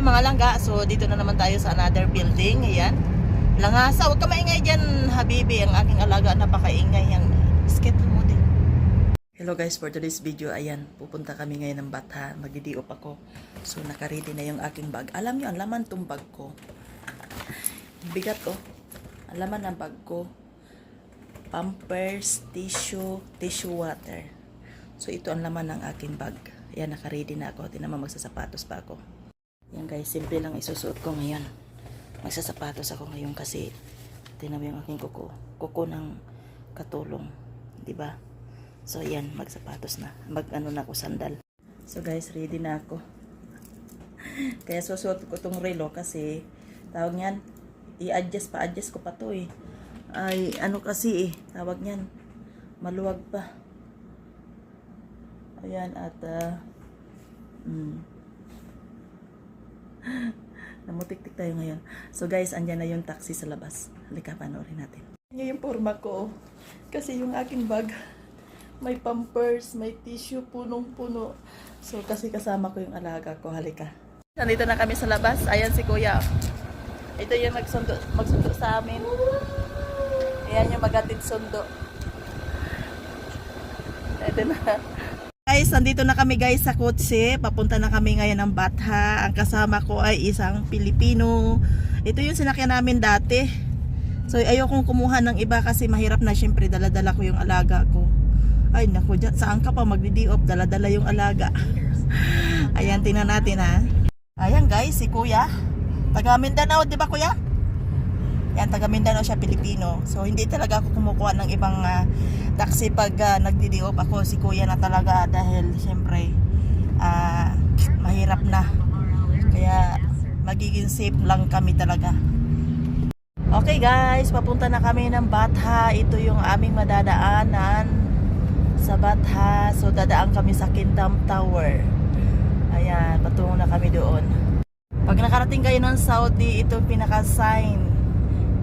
Ayan mga langga, so dito na naman tayo sa another building. Ayan. Langasa, huwag ka maingay dyan, Habibi. Ang aking alaga, napakaingay. Ang skit mo din. Hello guys, for today's video, ayan, pupunta kami ngayon ng Batha. Magdidiop ako. So, nakaready na yung aking bag. Alam nyo, ang laman tong bag ko. Bigat oh. Ang laman ng bag ko. Pampers, tissue, tissue water. So, ito ang laman ng aking bag. Ayan, nakaready na ako. Tinan mo, magsasapatos pa ako. Yan guys, simple lang isusuot ko ngayon. Magsasapatos ako ngayon kasi tinan mo yung aking kuko. Kuko ng katulong. ba? So yan, magsapatos na. Mag ano na ako sandal. So guys, ready na ako. Kaya susuot ko tong relo kasi tawag niyan, i-adjust pa, adjust ko pa to eh. Ay, ano kasi eh, tawag niyan, maluwag pa. Ayan, at ah, mm, Namutik-tik tayo ngayon. So guys, andyan na yung taxi sa labas. Halika, panoorin natin. Yan yung forma ko. Kasi yung aking bag, may pampers, may tissue, punong-puno. So kasi kasama ko yung alaga ko. Halika. Nandito na kami sa labas. Ayan si Kuya. Ito yung magsundo, magsundo sa amin. Ayan yung magatid sundo. Ito na. Guys, nandito na kami guys sa kotse. Papunta na kami ngayon ng Batha. Ang kasama ko ay isang Pilipino. Ito yung sinakyan namin dati. So ayokong kumuha ng iba kasi mahirap na syempre dala-dala ko yung alaga ko. Ay naku, dyan, saan ka pa magdi-di-off? Dala-dala yung alaga. Ayan, tingnan natin ha. Ayan guys, si Kuya. Taga Mindanao, di ba Kuya? Yan, taga Mindanao siya, Pilipino. So, hindi talaga ako kumukuha ng ibang ah, taxi pag uh, nagdi-diop ako. Si kuya na talaga dahil syempre ah, mahirap na. Kaya magiging safe lang kami talaga. Okay guys, papunta na kami ng Batha. Ito yung aming madadaanan sa Batha. So, dadaan kami sa Kingdom Tower. Ayan, patungo na kami doon. Pag nakarating kayo ng Saudi, ito pinaka-sign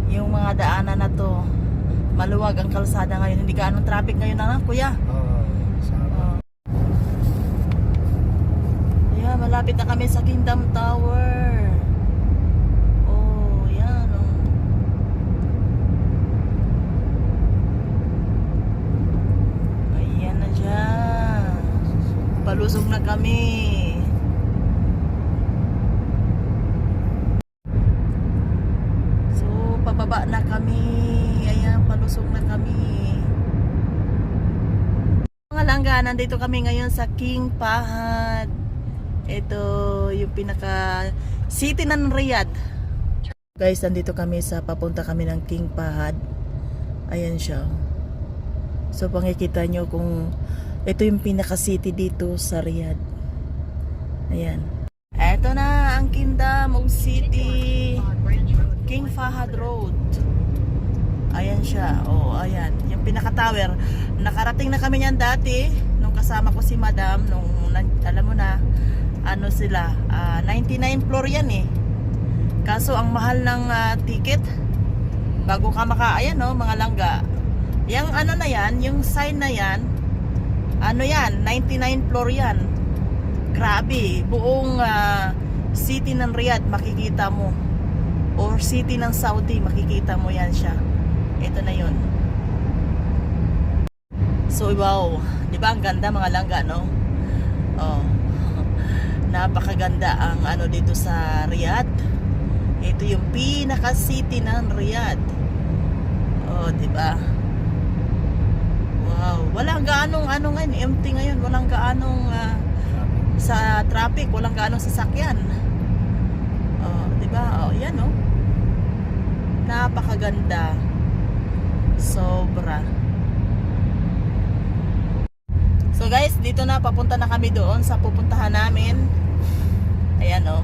yung mga daanan na to maluwag ang kalsada ngayon hindi ka anong traffic ngayon na kuya Oo, sama. oh. yeah, malapit na kami sa Kingdom Tower oh yan oh. ayan na dyan palusog na kami So, pababa na kami. Ayan, palusog na kami. Mga langga, nandito kami ngayon sa King Fahad. Ito yung pinaka city ng Riyadh. Guys, nandito kami sa papunta kami ng King Fahad. Ayan siya. So, pangikita nyo kung ito yung pinaka city dito sa Riyadh. Ayan. Ito na ang Kingdom of City. King Fahad Road. Ayan siya. Oh, ayan. Yung pinaka-tower. Nakarating na kami niyan dati nung kasama ko si Madam nung alam mo na ano sila, ah, 99 floor yan eh. Kaso ang mahal ng ah, ticket bago ka maka ayan no, mga langga. Yung ano na yan, yung sign na yan, ano yan, 99 floor yan. Grabe, buong ah, city ng Riyadh makikita mo or city ng Saudi, makikita mo yan siya. Ito na yun. So, wow. Di ba ang ganda mga langga, no? Oh. Napakaganda ang ano dito sa Riyadh. Ito yung pinaka-city ng Riyadh. Oh, di ba? Wow. Walang gaanong ano ngayon, empty ngayon. Walang gaanong ah, sa traffic, walang gaanong sasakyan. Oh, 'di ba? Oh, 'yan oh. Napakaganda. Sobra. So guys, dito na papunta na kami doon sa pupuntahan namin. Ayan oh.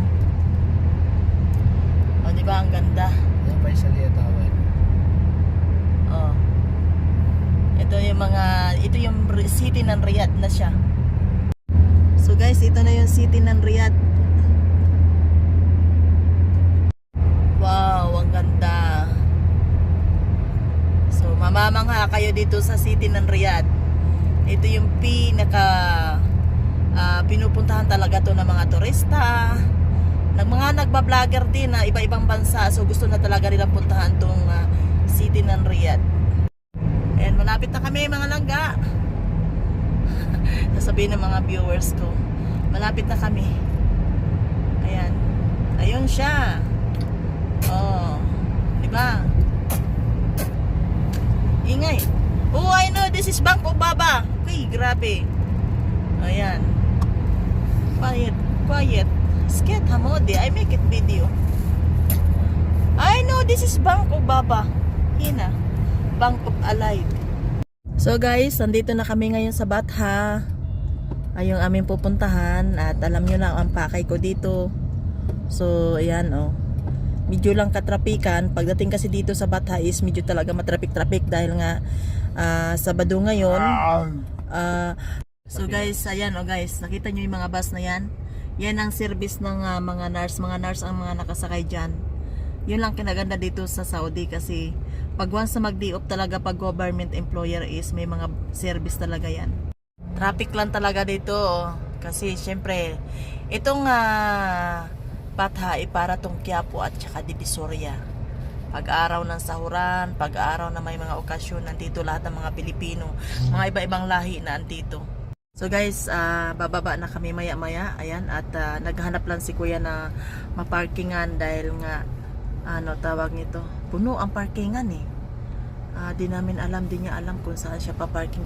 Oh, 'di ba ang ganda? Yan pa yung Salia Tower. Oh. Ito yung mga ito yung city ng Riyadh na siya. So guys, ito na yung city ng Riyadh. Wow, ang ganda. So mamamangha kayo dito sa city ng Riyadh. Ito yung pinaka ah, pinupuntahan talaga to ng mga turista. nag mga nagba-vlogger din na iba-ibang bansa so gusto na talaga nilang puntahan tong ah, city ng Riyadh. And malapit na kami mga langga. Sasabihin ng mga viewers ko. Malapit na kami. Ayan. Ayun siya. Oh. Di ba? Ingay. Oh, I know. This is Bank Baba. Uy, grabe. Ayan. Quiet. Quiet. Sket hamode. I make it video. I know this is Bank Baba. Hina. Bank of Alive. So guys, nandito na kami ngayon sa Batha. Ay yung aming pupuntahan at alam nyo na ang pakay ko dito. So, ayan oh. Medyo lang katrapikan. Pagdating kasi dito sa Batha is medyo talaga matrafik-traffic dahil nga ah, Sabado ngayon. Ah, so guys, ayan oh guys, nakita nyo yung mga bus na yan? Yan ang service ng ah, mga nurse. Mga nurse ang mga nakasakay dyan. Yun lang kinaganda dito sa Saudi kasi pag once na mag-day off talaga pag government employer is may mga service talaga yan. Traffic lang talaga dito oh. kasi syempre itong ah, Batha ay para tong Quiapo at saka Divisoria. Pag-araw ng sahuran, pag-araw na may mga okasyon, nandito lahat ng mga Pilipino, mga iba-ibang lahi na andito. So guys, ah, bababa na kami maya-maya, ayan, at ah, naghanap lang si kuya na maparkingan dahil nga, ano tawag nito, puno ang parkingan eh. Ah, di namin alam, di niya alam kung saan siya paparking